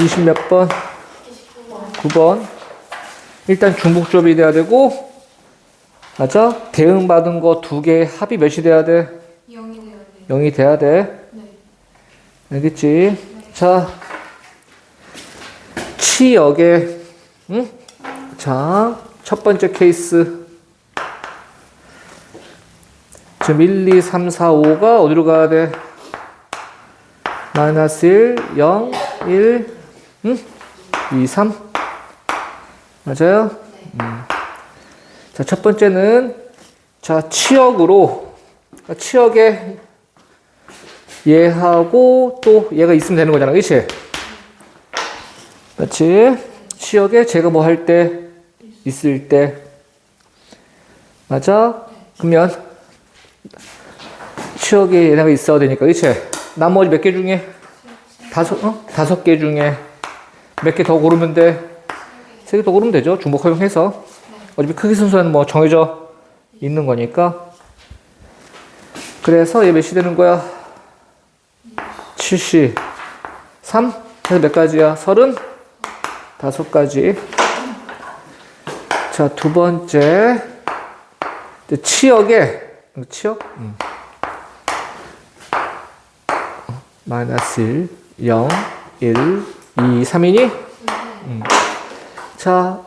20 몇 번? 9번. 일단 중복 조합이 돼야 되고, 맞아? 대응받은 거 두 개 합이 몇이 돼야 돼? 0이 돼야 돼. 0이 돼야 돼. 네. 알겠지? 자, 치역에, 응? 자, 첫 번째 케이스. 지금 1, 2, 3, 4, 5가 어디로 가야 돼? 마이너스 1, 0, 1, 응? 2, 3. 맞아요? 음. 자, 첫 번째는, 자, 치역으로, 치역에 얘하고 또 얘가 있으면 되는 거잖아. 그치? 그렇지? 치역에 제가 뭐 할 때, 있을 때. 맞아? 그러면, 치역에 얘네가 있어야 되니까. 그치? 나머지 몇 개 중에? 다섯, 어? 다섯 개 중에 몇 개 더 고르면 돼? 세 개 더 고르면 되죠. 중복 허용해서. 어차피 크기 순서는 뭐 정해져 있는 거니까. 그래서 얘 몇이 되는 거야? 73 해서 몇 가지야? 30 다섯 가지. 자, 두 번째. 치역에 치역? 음. 어, 마이너스 1, 0, 1, 2, 3이니? 음. 자,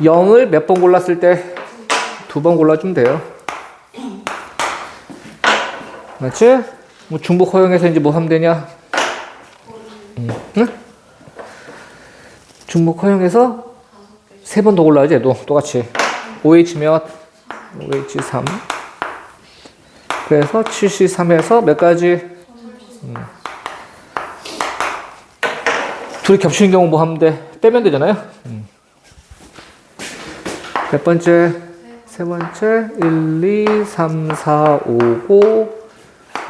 0을 몇 번 골랐을 때? 두 번 골라주면 돼요. 맞지? 뭐 중복 허용해서 이제 뭐 하면 되냐? 음. 응? 중복 허용해서 세 번 더 골라야지 얘도 똑같이. OH 몇? OH 3. 그래서 73에서 몇 가지? 음. 둘이 겹치는 경우 뭐 하면 돼? 빼면 되잖아요. 음. 몇 번째? 세 번째 1, 2, 3, 4, 5, 5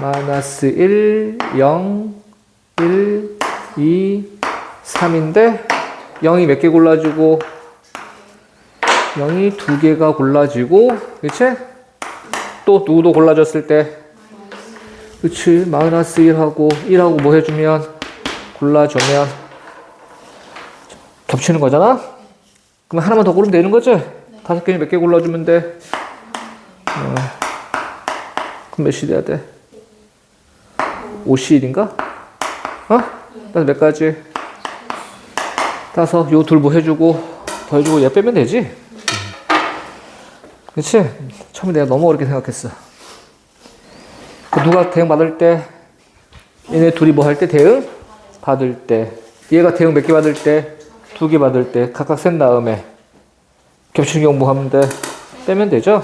마이너스 1, 0, 1, 2, 3인데 0이 몇 개 골라지고 0이 두 개가 골라지고 그치? 또 누구도 골라졌을 때 그치 마이너스 1하고 1하고 뭐 해주면 골라주면 겹치는 거잖아? 그럼 하나만 더 고르면 되는 거지? 다섯 개는 몇개 골라주면 돼? 어. 그럼 몇이 돼야 돼? 50일인가? 어? 다섯 몇 가지? 따서 요 둘 뭐 해주고 더 해주고 얘 빼면 되지? 그치? 처음에 내가 너무 어렵게 생각했어. 그 누가 대응 받을 때 얘네 둘이 뭐 할 때 대응 받을 때 얘가 대응 몇 개 받을 때 두 개 받을 때 각각 센 다음에 겹치는 경우 뭐 하면 돼? 빼면 되죠?